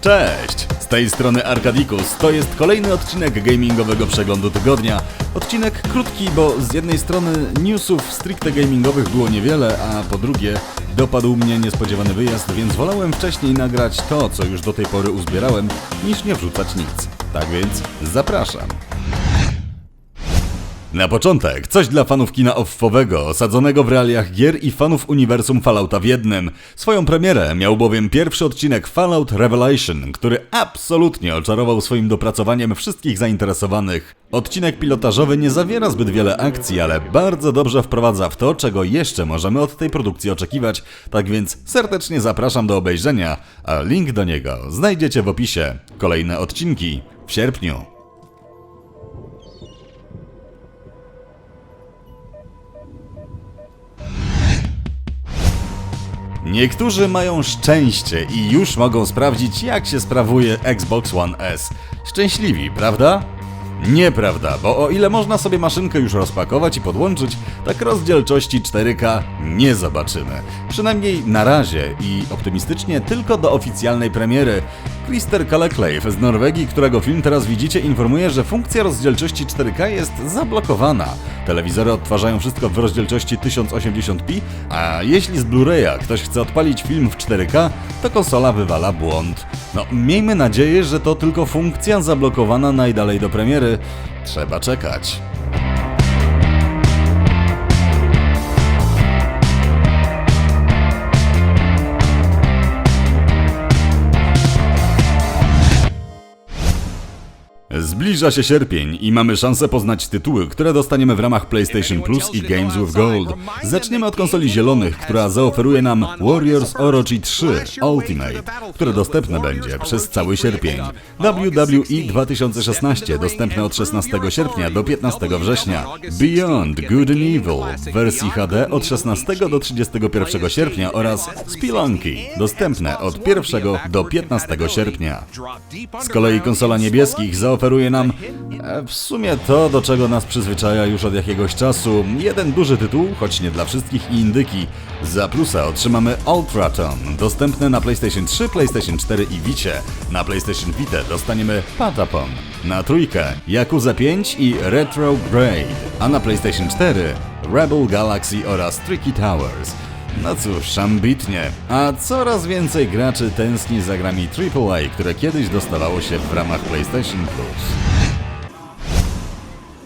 Cześć! Z tej strony Arkadikus. To jest kolejny odcinek gamingowego przeglądu tygodnia. Odcinek krótki, bo z jednej strony newsów stricte gamingowych było niewiele, a po drugie dopadł mnie niespodziewany wyjazd, więc wolałem wcześniej nagrać to, co już do tej pory uzbierałem, niż nie wrzucać nic. Tak więc zapraszam. Na początek, coś dla fanów kina offowego, osadzonego w realiach gier i fanów uniwersum Fallouta w jednym. Swoją premierę miał bowiem pierwszy odcinek Fallout Revelation, który absolutnie oczarował swoim dopracowaniem wszystkich zainteresowanych. Odcinek pilotażowy nie zawiera zbyt wiele akcji, ale bardzo dobrze wprowadza w to, czego jeszcze możemy od tej produkcji oczekiwać, tak więc serdecznie zapraszam do obejrzenia, a link do niego znajdziecie w opisie. Kolejne odcinki w sierpniu. Niektórzy mają szczęście i już mogą sprawdzić, jak się sprawuje Xbox One S. Szczęśliwi, prawda? Nieprawda, bo o ile można sobie maszynkę już rozpakować i podłączyć, tak rozdzielczości 4K nie zobaczymy. Przynajmniej na razie i optymistycznie tylko do oficjalnej premiery. Krister Kalekleif z Norwegii, którego film teraz widzicie, informuje, że funkcja rozdzielczości 4K jest zablokowana. Telewizory odtwarzają wszystko w rozdzielczości 1080p, a jeśli z Blu-raya ktoś chce odpalić film w 4K, to konsola wywala błąd. No, miejmy nadzieję, że to tylko funkcja zablokowana najdalej do premiery. Trzeba czekać. Zbliża się sierpień i mamy szansę poznać tytuły, które dostaniemy w ramach PlayStation Plus i Games with Gold. Zaczniemy od konsoli zielonych, która zaoferuje nam Warriors Orochi 3 Ultimate, które dostępne będzie przez cały sierpień. WWE 2016 dostępne od 16 sierpnia do 15 września. Beyond Good and Evil w wersji HD od 16 do 31 sierpnia oraz Spelunky dostępne od 1 do 15 sierpnia. Z kolei konsola niebieskich zaoferuje nam e, w sumie to, do czego nas przyzwyczaja już od jakiegoś czasu. Jeden duży tytuł, choć nie dla wszystkich i indyki. Za plusa otrzymamy Ultraton, dostępne na PlayStation 3, PlayStation 4 i Vicie. Na PlayStation Vita dostaniemy Patapon. Na trójkę Yakuza 5 i Retrograde, a na PlayStation 4 Rebel Galaxy oraz Tricky Towers. No cóż, ambitnie. A coraz więcej graczy tęskni za grami AAA, które kiedyś dostawało się w ramach PlayStation Plus.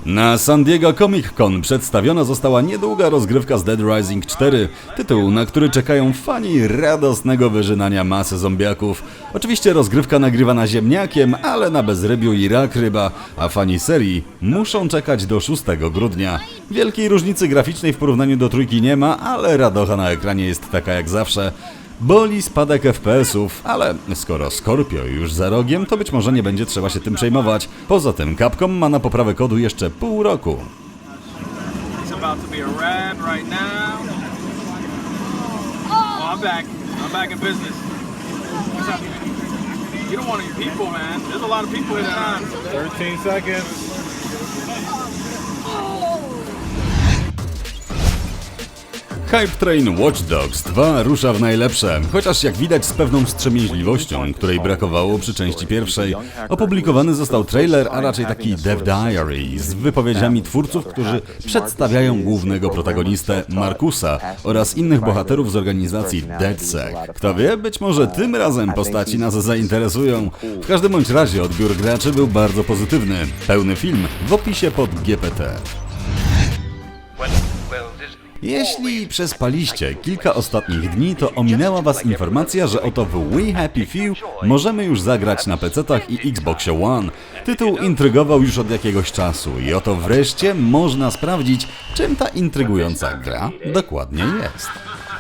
Na San Diego Comic Con przedstawiona została niedługa rozgrywka z Dead Rising 4, tytuł, na który czekają fani radosnego wyżynania masy zombiaków. Oczywiście rozgrywka nagrywana ziemniakiem, ale na bezrybiu i rak ryba, a fani serii muszą czekać do 6 grudnia. Wielkiej różnicy graficznej w porównaniu do trójki nie ma, ale radocha na ekranie jest taka jak zawsze. Boli spadek FPS-ów, ale skoro Scorpio już za rogiem, to być może nie będzie trzeba się tym przejmować. Poza tym Capcom ma na poprawę kodu jeszcze pół roku. Oh, in? You don't want any people, man. There's a lot of people here tonight. 13 seconds. Hype Train Watch Dogs 2 rusza w najlepsze, chociaż jak widać z pewną wstrzemięźliwością, której brakowało przy części pierwszej. Opublikowany został trailer, a raczej taki Dev Diary z wypowiedziami twórców, którzy przedstawiają głównego protagonistę Markusa oraz innych bohaterów z organizacji DeadSec. Kto wie, być może tym razem postaci nas zainteresują. W każdym bądź razie odbiór graczy był bardzo pozytywny. Pełny film w opisie pod GPT. Jeśli przespaliście kilka ostatnich dni, to ominęła Was informacja, że oto w We Happy Few możemy już zagrać na PC-tach i Xboxie One. Tytuł intrygował już od jakiegoś czasu i oto wreszcie można sprawdzić, czym ta intrygująca gra dokładnie jest.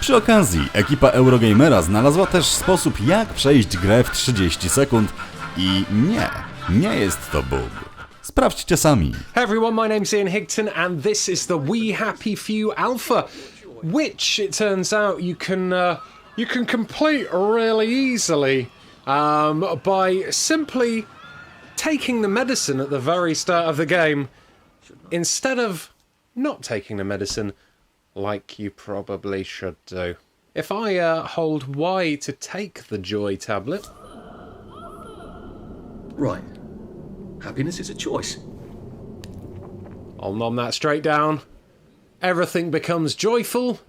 Przy okazji, ekipa Eurogamera znalazła też sposób, jak przejść grę w 30 sekund i nie, nie jest to bug. Sprawdźcie sami. Hey everyone, my name's Ian Higton, and this is the We Happy Few Alpha, which it turns out you can uh, you can complete really easily um, by simply taking the medicine at the very start of the game instead of not taking the medicine like you probably should do. If I uh, hold Y to take the Joy tablet, Right. Happiness is a choice. I'll nom that straight down. Everything becomes joyful.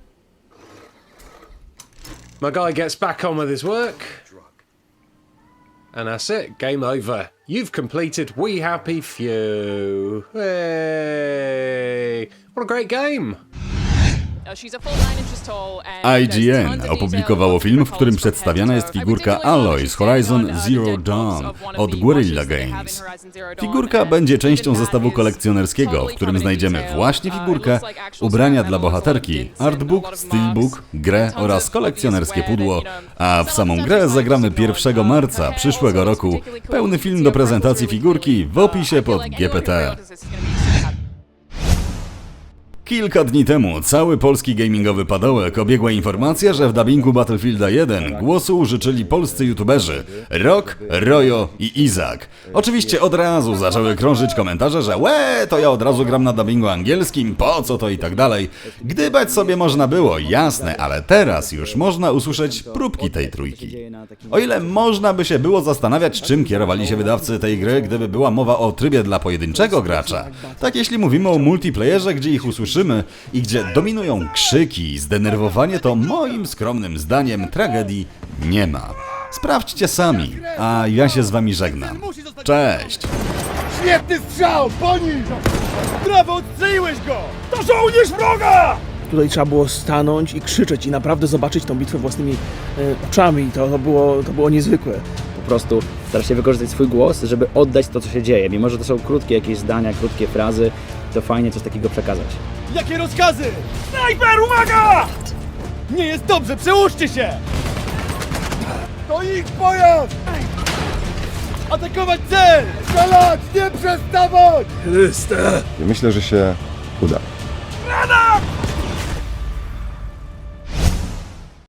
My guy gets back on with his work. And that's it. Game over. You've completed We Happy Few. Hey! What a great game! IGN opublikowało film, w którym przedstawiana jest figurka Aloy z Horizon Zero Dawn od Guerrilla Games. Figurka będzie częścią zestawu kolekcjonerskiego, w którym znajdziemy właśnie Uh, figurkę, ubrania dla bohaterki, artbook, steelbook, grę oraz kolekcjonerskie pudło, a w samą grę zagramy ignored, 1 um, marca przyszłego roku. Pełny film do prezentacji figurki w opisie pod GPT. Kilka dni temu cały polski gamingowy padołek obiegła informacja, że w dubbingu Battlefielda 1 głosu użyczyli polscy youtuberzy Rock, Rojo i Izak. Oczywiście od razu zaczęły krążyć komentarze, że łe, to ja od razu gram na dubbingu angielskim, po co to i tak dalej. Gdybać sobie można było, jasne, ale teraz już można usłyszeć próbki tej trójki. O ile można by się było zastanawiać, czym kierowali się wydawcy tej gry, gdyby była mowa o trybie dla pojedynczego gracza, tak jeśli mówimy o multiplayerze, gdzie ich usłyszymy i gdzie dominują krzyki i zdenerwowanie, to moim skromnym zdaniem tragedii nie ma. Sprawdźcie sami, a ja się z wami żegnam. Cześć! Świetny strzał! Po nim! Brawo, odstrzeliłeś go! To żołnierz wroga! Tutaj trzeba było stanąć i krzyczeć i naprawdę zobaczyć tą bitwę własnymi e, oczami. To, to, było, to było niezwykłe. po prostu stara się wykorzystać swój głos, żeby oddać to, co się dzieje. Mimo, że to są krótkie jakieś zdania, krótkie frazy, to fajnie coś takiego przekazać. Jakie rozkazy? Snajper, uwaga! Nie jest dobrze, przełóżcie się! To ich pojazd! Atakować cel! Strzelać, nie przestawać! Myślę, że się uda.